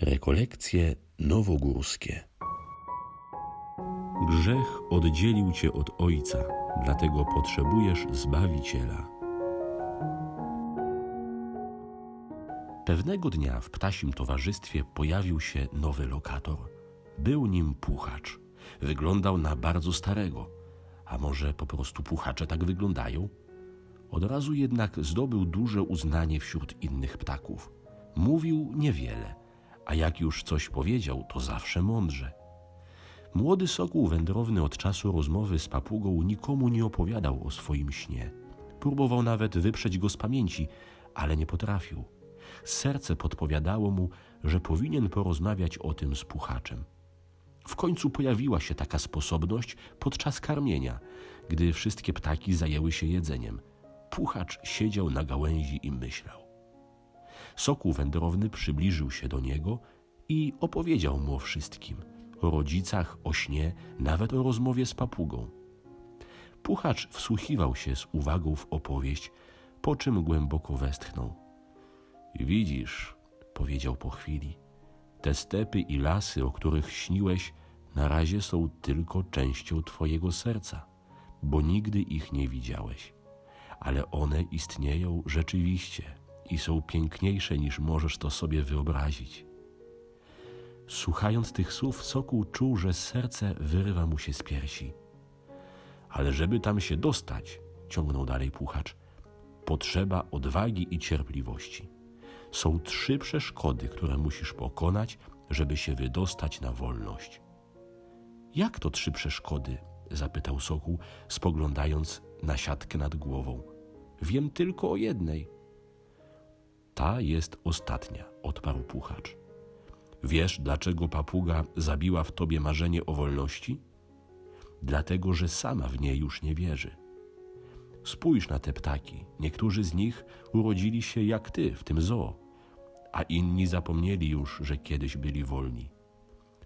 Rekolekcje nowogórskie. Grzech oddzielił cię od Ojca, dlatego potrzebujesz Zbawiciela. Pewnego dnia w ptasim towarzystwie pojawił się nowy lokator. Był nim puchacz. Wyglądał na bardzo starego. A może po prostu puchacze tak wyglądają? Od razu jednak zdobył duże uznanie wśród innych ptaków. Mówił niewiele, a jak już coś powiedział, to zawsze mądrze. Młody sokół wędrowny od czasu rozmowy z papugą nikomu nie opowiadał o swoim śnie. Próbował nawet wyprzeć go z pamięci, ale nie potrafił. Serce podpowiadało mu, że powinien porozmawiać o tym z puchaczem. W końcu pojawiła się taka sposobność podczas karmienia, gdy wszystkie ptaki zajęły się jedzeniem. Puchacz siedział na gałęzi i myślał. Sokół wędrowny przybliżył się do niego i opowiedział mu o wszystkim o rodzicach, o śnie, nawet o rozmowie z papugą. Puchacz wsłuchiwał się z uwagą w opowieść, po czym głęboko westchnął. Widzisz, powiedział po chwili, te stepy i lasy, o których śniłeś, na razie są tylko częścią Twojego serca, bo nigdy ich nie widziałeś. Ale one istnieją rzeczywiście i są piękniejsze niż możesz to sobie wyobrazić. Słuchając tych słów, sokół czuł, że serce wyrywa mu się z piersi. Ale żeby tam się dostać, ciągnął dalej puchacz, potrzeba odwagi i cierpliwości. Są trzy przeszkody, które musisz pokonać, żeby się wydostać na wolność. Jak to trzy przeszkody? zapytał sokół, spoglądając na siatkę nad głową. Wiem tylko o jednej. Ta jest ostatnia, odparł puchacz. Wiesz, dlaczego papuga zabiła w tobie marzenie o wolności? Dlatego, że sama w niej już nie wierzy. Spójrz na te ptaki. Niektórzy z nich urodzili się jak ty w tym zoo, a inni zapomnieli już, że kiedyś byli wolni.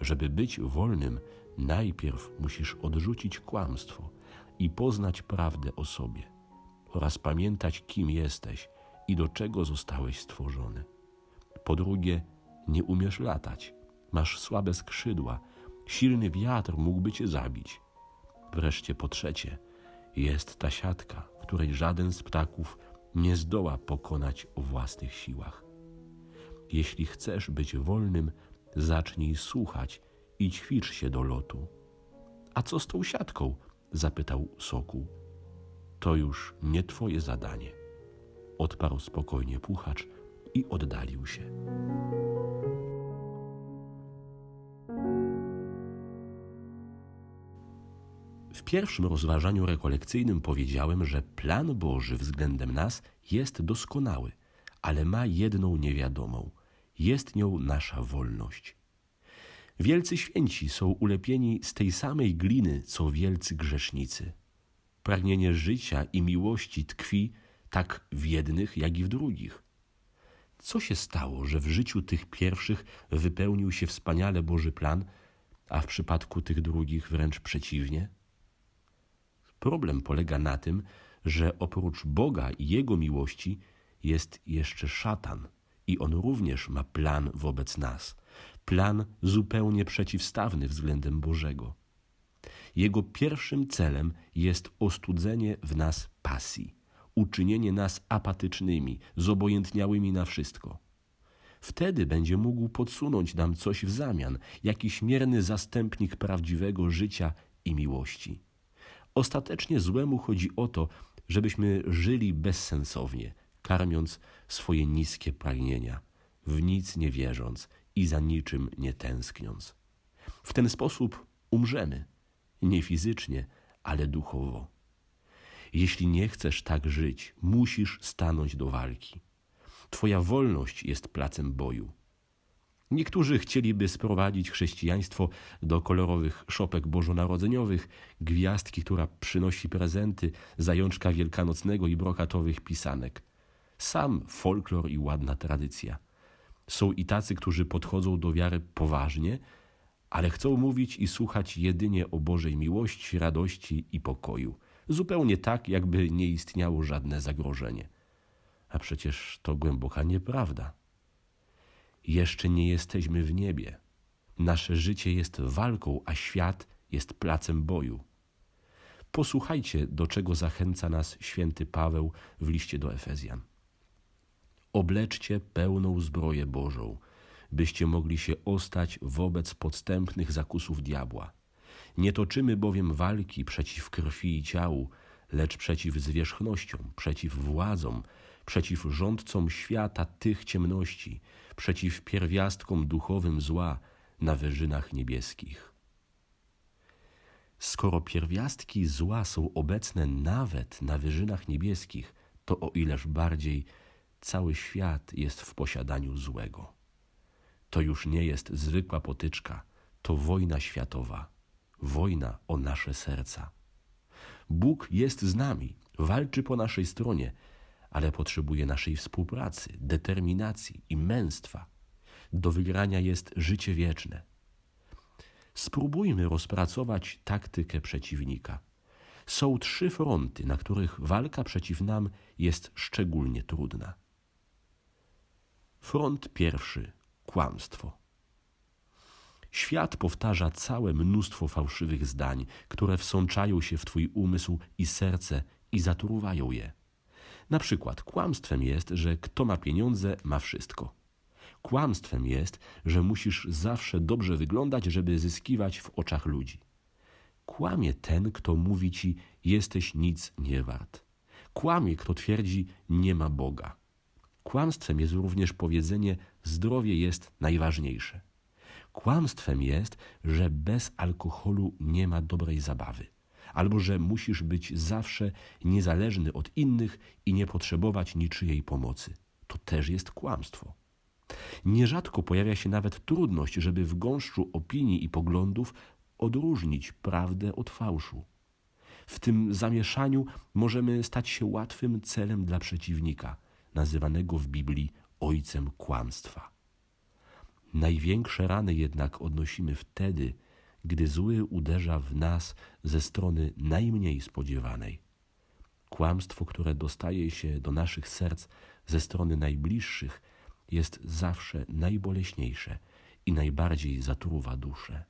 Żeby być wolnym, najpierw musisz odrzucić kłamstwo i poznać prawdę o sobie oraz pamiętać, kim jesteś i do czego zostałeś stworzony. Po drugie, nie umiesz latać, masz słabe skrzydła, silny wiatr mógłby cię zabić. Wreszcie po trzecie, jest ta siatka, której żaden z ptaków nie zdoła pokonać o własnych siłach. Jeśli chcesz być wolnym, zacznij słuchać i ćwicz się do lotu. A co z tą siatką? zapytał sokół. To już nie twoje zadanie. Odparł spokojnie puchacz i oddalił się. W pierwszym rozważaniu rekolekcyjnym powiedziałem, że plan Boży względem nas jest doskonały, ale ma jedną niewiadomą. Jest nią nasza wolność. Wielcy święci są ulepieni z tej samej gliny, co wielcy grzesznicy. Pragnienie życia i miłości tkwi tak w jednych, jak i w drugich. Co się stało, że w życiu tych pierwszych wypełnił się wspaniale Boży plan, a w przypadku tych drugich wręcz przeciwnie? Problem polega na tym, że oprócz Boga i Jego miłości jest jeszcze szatan i on również ma plan wobec nas. Plan zupełnie przeciwstawny względem Bożego. Jego pierwszym celem jest ostudzenie w nas pasji, uczynienie nas apatycznymi, zobojętniałymi na wszystko. Wtedy będzie mógł podsunąć nam coś w zamian, jakiś mierny zastępnik prawdziwego życia i miłości. Ostatecznie złemu chodzi o to, żebyśmy żyli bezsensownie, karmiąc swoje niskie pragnienia, w nic nie wierząc i za niczym nie tęskniąc. W ten sposób umrzemy, nie fizycznie, ale duchowo. Jeśli nie chcesz tak żyć, musisz stanąć do walki. Twoja wolność jest placem boju. Niektórzy chcieliby sprowadzić chrześcijaństwo do kolorowych szopek bożonarodzeniowych, gwiazdki, która przynosi prezenty, zajączka wielkanocnego i brokatowych pisanek. Sam folklor i ładna tradycja. Są i tacy, którzy podchodzą do wiary poważnie, ale chcą mówić i słuchać jedynie o Bożej miłości, radości i pokoju. Zupełnie tak, jakby nie istniało żadne zagrożenie. A przecież to głęboka nieprawda. Jeszcze nie jesteśmy w niebie. Nasze życie jest walką, a świat jest placem boju. Posłuchajcie, do czego zachęca nas święty Paweł w liście do Efezjan. Obleczcie pełną zbroję Bożą, byście mogli się ostać wobec podstępnych zakusów diabła. Nie toczymy bowiem walki przeciw krwi i ciału, lecz przeciw zwierzchnościom, przeciw władzom, przeciw rządcom świata tych ciemności, przeciw pierwiastkom duchowym zła na wyżynach niebieskich. Skoro pierwiastki zła są obecne nawet na wyżynach niebieskich, to o ileż bardziej cały świat jest w posiadaniu złego. To już nie jest zwykła potyczka, to wojna światowa, wojna o nasze serca. Bóg jest z nami, walczy po naszej stronie, ale potrzebuje naszej współpracy, determinacji i męstwa. Do wygrania jest życie wieczne. Spróbujmy rozpracować taktykę przeciwnika. Są trzy fronty, na których walka przeciw nam jest szczególnie trudna. Front pierwszy kłamstwo. Świat powtarza całe mnóstwo fałszywych zdań, które wsączają się w Twój umysł i serce i zatruwają je. Na przykład kłamstwem jest, że kto ma pieniądze, ma wszystko. Kłamstwem jest, że musisz zawsze dobrze wyglądać, żeby zyskiwać w oczach ludzi. Kłamie ten, kto mówi ci, jesteś nic nie wart. Kłamie, kto twierdzi, nie ma Boga. Kłamstwem jest również powiedzenie, zdrowie jest najważniejsze. Kłamstwem jest, że bez alkoholu nie ma dobrej zabawy, albo że musisz być zawsze niezależny od innych i nie potrzebować niczyjej pomocy. To też jest kłamstwo. Nierzadko pojawia się nawet trudność, żeby w gąszczu opinii i poglądów odróżnić prawdę od fałszu. W tym zamieszaniu możemy stać się łatwym celem dla przeciwnika, nazywanego w Biblii ojcem kłamstwa. Największe rany jednak odnosimy wtedy, gdy zły uderza w nas ze strony najmniej spodziewanej. Kłamstwo, które dostaje się do naszych serc ze strony najbliższych, jest zawsze najboleśniejsze i najbardziej zatruwa duszę.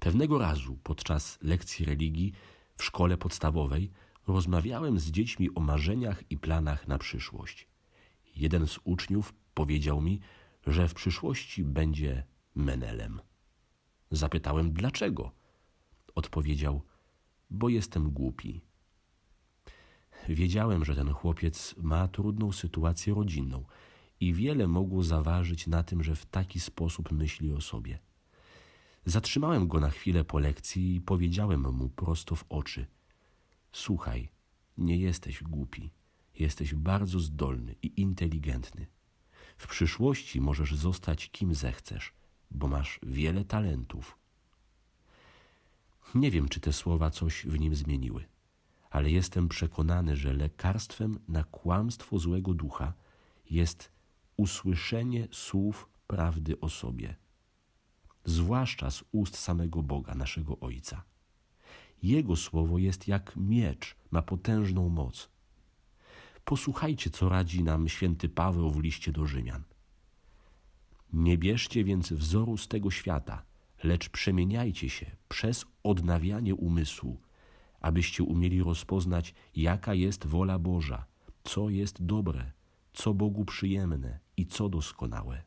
Pewnego razu podczas lekcji religii w szkole podstawowej rozmawiałem z dziećmi o marzeniach i planach na przyszłość. Jeden z uczniów powiedział mi, że w przyszłości będzie Menelem. Zapytałem dlaczego. Odpowiedział, bo jestem głupi. Wiedziałem, że ten chłopiec ma trudną sytuację rodzinną i wiele mogło zaważyć na tym, że w taki sposób myśli o sobie. Zatrzymałem go na chwilę po lekcji i powiedziałem mu prosto w oczy: Słuchaj, nie jesteś głupi, jesteś bardzo zdolny i inteligentny. W przyszłości możesz zostać kim zechcesz, bo masz wiele talentów. Nie wiem, czy te słowa coś w nim zmieniły, ale jestem przekonany, że lekarstwem na kłamstwo złego ducha jest usłyszenie słów prawdy o sobie, zwłaszcza z ust samego Boga, naszego Ojca. Jego słowo jest jak miecz, ma potężną moc. Posłuchajcie, co radzi nam święty Paweł w liście do Rzymian. Nie bierzcie więc wzoru z tego świata, lecz przemieniajcie się przez odnawianie umysłu, abyście umieli rozpoznać, jaka jest wola Boża, co jest dobre, co Bogu przyjemne i co doskonałe.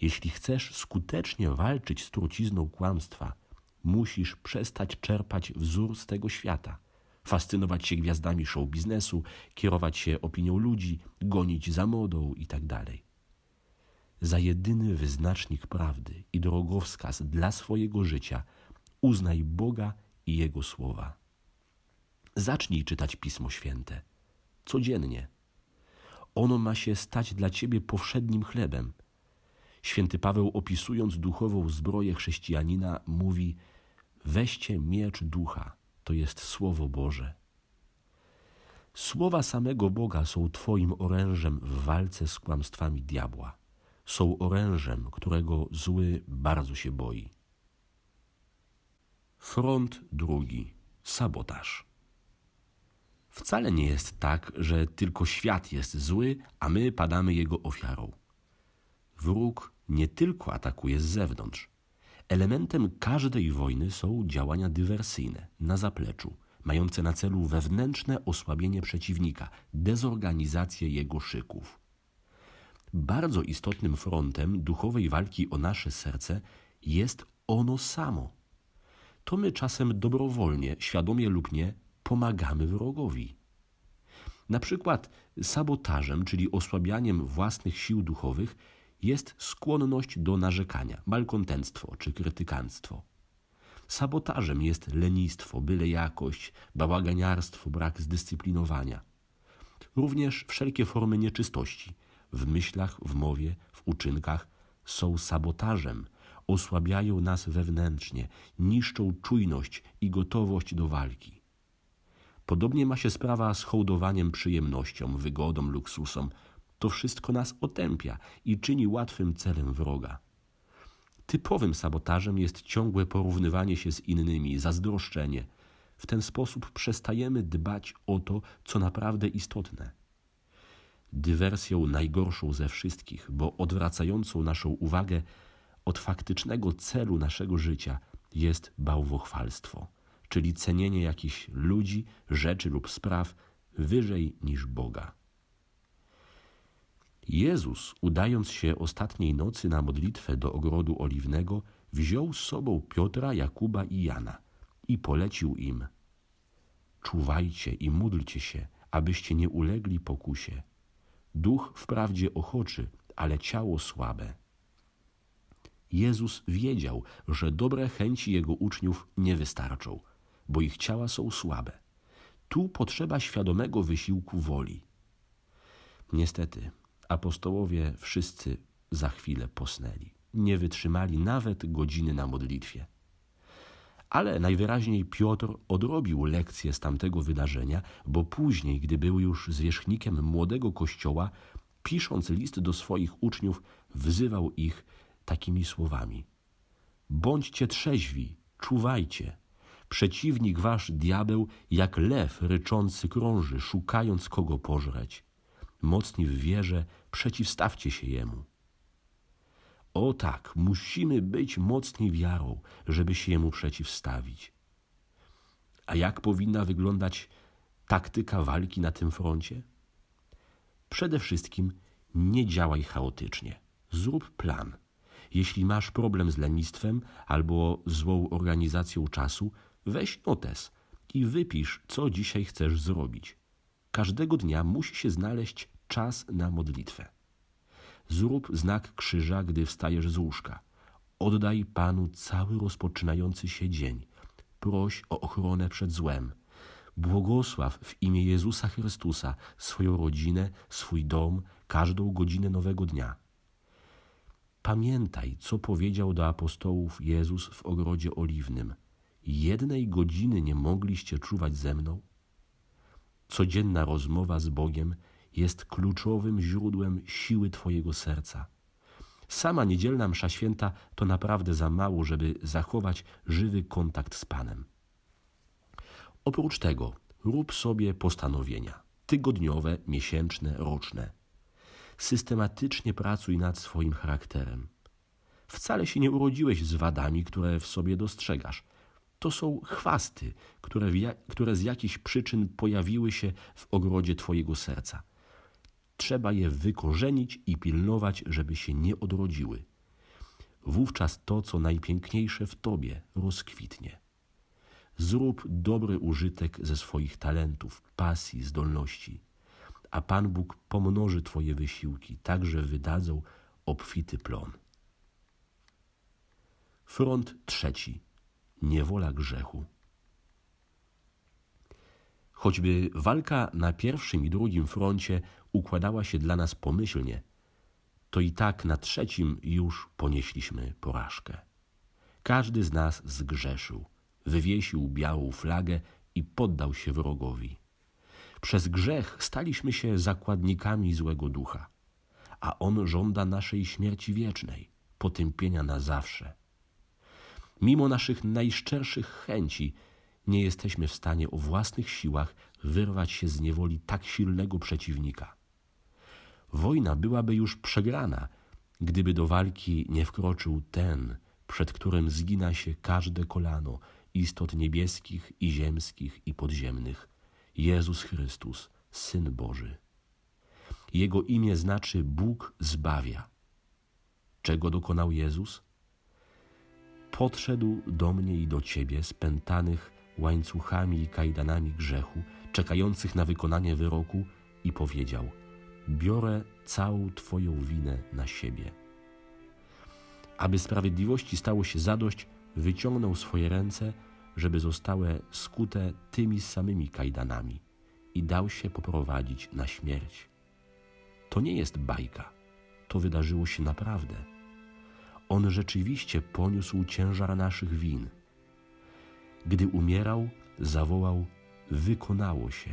Jeśli chcesz skutecznie walczyć z trucizną kłamstwa, musisz przestać czerpać wzór z tego świata, fascynować się gwiazdami show biznesu, kierować się opinią ludzi, gonić za modą itd. Za jedyny wyznacznik prawdy i drogowskaz dla swojego życia uznaj Boga i Jego słowa. Zacznij czytać Pismo Święte codziennie. Ono ma się stać dla ciebie powszednim chlebem. Święty Paweł, opisując duchową zbroję chrześcijanina, mówi: Weźcie miecz ducha, to jest Słowo Boże. Słowa samego Boga są Twoim orężem w walce z kłamstwami diabła. Są orężem, którego zły bardzo się boi. Front drugi sabotaż. Wcale nie jest tak, że tylko świat jest zły, a my padamy jego ofiarą. Wróg nie tylko atakuje z zewnątrz. Elementem każdej wojny są działania dywersyjne na zapleczu, mające na celu wewnętrzne osłabienie przeciwnika, dezorganizację jego szyków. Bardzo istotnym frontem duchowej walki o nasze serce jest ono samo. To my czasem dobrowolnie, świadomie lub nie, pomagamy wrogowi. Na przykład sabotażem, czyli osłabianiem własnych sił duchowych, jest skłonność do narzekania, malkontenstwo czy krytykanstwo. Sabotażem jest lenistwo, byle jakość, bałaganiarstwo, brak zdyscyplinowania. Również wszelkie formy nieczystości w myślach, w mowie, w uczynkach są sabotażem, osłabiają nas wewnętrznie, niszczą czujność i gotowość do walki. Podobnie ma się sprawa z hołdowaniem przyjemnościom, wygodom, luksusom. To wszystko nas otępia i czyni łatwym celem wroga. Typowym sabotażem jest ciągłe porównywanie się z innymi, zazdroszczenie. W ten sposób przestajemy dbać o to, co naprawdę istotne. Dywersją najgorszą ze wszystkich, bo odwracającą naszą uwagę od faktycznego celu naszego życia jest bałwochwalstwo, czyli cenienie jakichś ludzi, rzeczy lub spraw wyżej niż Boga. Jezus, udając się ostatniej nocy na modlitwę do ogrodu oliwnego, wziął z sobą Piotra, Jakuba i Jana i polecił im: Czuwajcie i módlcie się, abyście nie ulegli pokusie. Duch wprawdzie ochoczy, ale ciało słabe. Jezus wiedział, że dobre chęci jego uczniów nie wystarczą, bo ich ciała są słabe. Tu potrzeba świadomego wysiłku woli. Niestety, apostołowie wszyscy za chwilę posnęli. Nie wytrzymali nawet godziny na modlitwie. Ale najwyraźniej Piotr odrobił lekcję z tamtego wydarzenia, bo później, gdy był już zwierzchnikiem młodego kościoła, pisząc list do swoich uczniów, wzywał ich takimi słowami: Bądźcie trzeźwi, czuwajcie. Przeciwnik wasz diabeł, jak lew ryczący krąży, szukając kogo pożreć. Mocni w wierze, przeciwstawcie się jemu. O tak, musimy być mocni wiarą, żeby się jemu przeciwstawić. A jak powinna wyglądać taktyka walki na tym froncie? Przede wszystkim nie działaj chaotycznie. Zrób plan. Jeśli masz problem z lenistwem albo złą organizacją czasu, weź notes i wypisz, co dzisiaj chcesz zrobić. Każdego dnia musi się znaleźć czas na modlitwę. Zrób znak krzyża, gdy wstajesz z łóżka. Oddaj Panu cały rozpoczynający się dzień. Proś o ochronę przed złem. Błogosław w imię Jezusa Chrystusa swoją rodzinę, swój dom, każdą godzinę nowego dnia. Pamiętaj, co powiedział do apostołów Jezus w ogrodzie oliwnym. Jednej godziny nie mogliście czuwać ze mną? Codzienna rozmowa z Bogiem jest kluczowym źródłem siły Twojego serca. Sama niedzielna msza święta to naprawdę za mało, żeby zachować żywy kontakt z Panem. Oprócz tego rób sobie postanowienia tygodniowe, miesięczne, roczne. Systematycznie pracuj nad swoim charakterem. Wcale się nie urodziłeś z wadami, które w sobie dostrzegasz. To są chwasty, które, które z jakichś przyczyn pojawiły się w ogrodzie Twojego serca. Trzeba je wykorzenić i pilnować, żeby się nie odrodziły. Wówczas to, co najpiękniejsze w Tobie, rozkwitnie. Zrób dobry użytek ze swoich talentów, pasji, zdolności, a Pan Bóg pomnoży Twoje wysiłki, tak że wydadzą obfity plon. Front trzeci. Niewola grzechu. Choćby walka na pierwszym i drugim froncie układała się dla nas pomyślnie, to i tak na trzecim już ponieśliśmy porażkę. Każdy z nas zgrzeszył, wywiesił białą flagę i poddał się wrogowi. Przez grzech staliśmy się zakładnikami złego ducha, a on żąda naszej śmierci wiecznej, potępienia na zawsze. Mimo naszych najszczerszych chęci, nie jesteśmy w stanie o własnych siłach wyrwać się z niewoli tak silnego przeciwnika. Wojna byłaby już przegrana, gdyby do walki nie wkroczył ten, przed którym zgina się każde kolano istot niebieskich i ziemskich i podziemnych Jezus Chrystus, Syn Boży. Jego imię znaczy Bóg zbawia. Czego dokonał Jezus? Podszedł do mnie i do ciebie, spętanych łańcuchami i kajdanami grzechu, czekających na wykonanie wyroku, i powiedział: Biorę całą Twoją winę na siebie. Aby sprawiedliwości stało się zadość, wyciągnął swoje ręce, żeby zostały skute tymi samymi kajdanami i dał się poprowadzić na śmierć. To nie jest bajka, to wydarzyło się naprawdę. On rzeczywiście poniósł ciężar naszych win. Gdy umierał, zawołał: Wykonało się.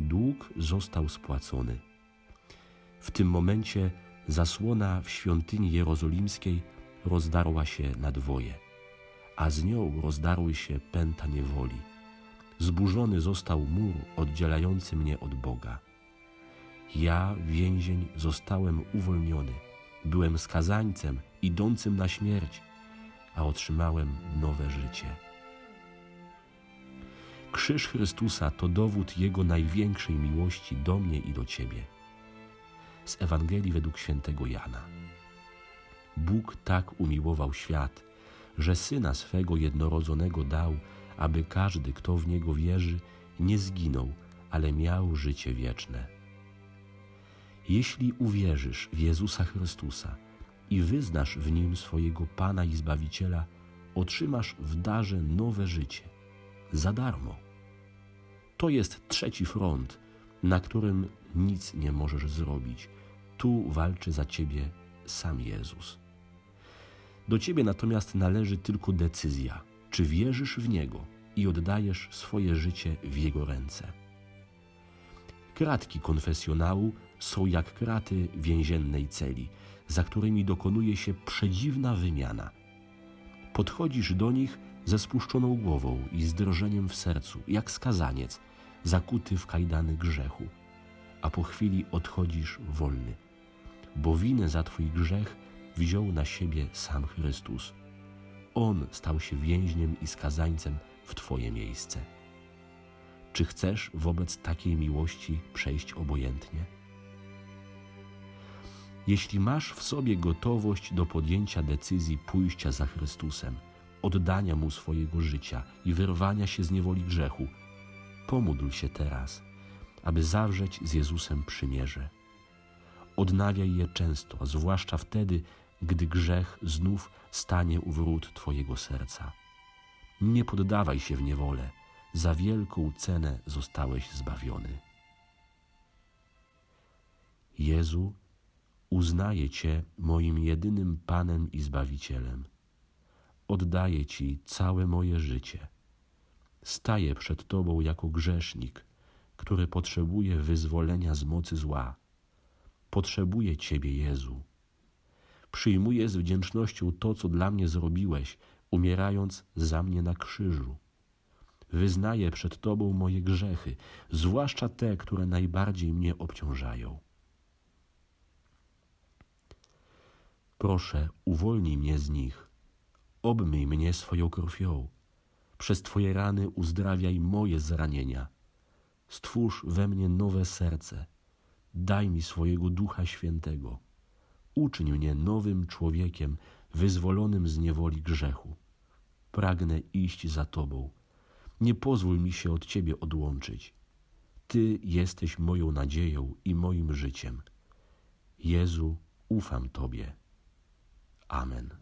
Dług został spłacony. W tym momencie zasłona w świątyni jerozolimskiej rozdarła się na dwoje, a z nią rozdarły się pęta niewoli. Zburzony został mur oddzielający mnie od Boga. Ja, więzień, zostałem uwolniony. Byłem skazańcem idącym na śmierć, a otrzymałem nowe życie. Krzyż Chrystusa to dowód Jego największej miłości do mnie i do Ciebie. Z Ewangelii według świętego Jana. Bóg tak umiłował świat, że Syna swego jednorodzonego dał, aby każdy, kto w Niego wierzy, nie zginął, ale miał życie wieczne. Jeśli uwierzysz w Jezusa Chrystusa i wyznasz w Nim swojego Pana i Zbawiciela, otrzymasz w darze nowe życie, za darmo. To jest trzeci front, na którym nic nie możesz zrobić. Tu walczy za ciebie sam Jezus. Do ciebie natomiast należy tylko decyzja, czy wierzysz w Niego i oddajesz swoje życie w Jego ręce. Kratki konfesjonału są jak kraty więziennej celi, za którymi dokonuje się przedziwna wymiana. Podchodzisz do nich ze spuszczoną głową i z drżeniem w sercu, jak skazaniec, zakuty w kajdany grzechu, a po chwili odchodzisz wolny, bo winę za Twój grzech wziął na siebie sam Chrystus. On stał się więźniem i skazańcem w Twoje miejsce. Czy chcesz wobec takiej miłości przejść obojętnie? Jeśli masz w sobie gotowość do podjęcia decyzji pójścia za Chrystusem, oddania Mu swojego życia i wyrwania się z niewoli grzechu, pomódl się teraz, aby zawrzeć z Jezusem przymierze. Odnawiaj je często, zwłaszcza wtedy, gdy grzech znów stanie u wrót Twojego serca. Nie poddawaj się w niewolę, za wielką cenę zostałeś zbawiony. Jezu, uznaję Cię moim jedynym Panem i Zbawicielem. Oddaję Ci całe moje życie. Staję przed Tobą jako grzesznik, który potrzebuje wyzwolenia z mocy zła. Potrzebuję Ciebie, Jezu. Przyjmuję z wdzięcznością to, co dla mnie zrobiłeś, umierając za mnie na krzyżu. Wyznaję przed Tobą moje grzechy, zwłaszcza te, które najbardziej mnie obciążają. Proszę, uwolnij mnie z nich. Obmyj mnie swoją krwią. Przez Twoje rany uzdrawiaj moje zranienia. Stwórz we mnie nowe serce. Daj mi swojego Ducha Świętego. Uczyń mnie nowym człowiekiem, wyzwolonym z niewoli grzechu. Pragnę iść za Tobą. Nie pozwól mi się od Ciebie odłączyć. Ty jesteś moją nadzieją i moim życiem. Jezu, ufam Tobie. Amen.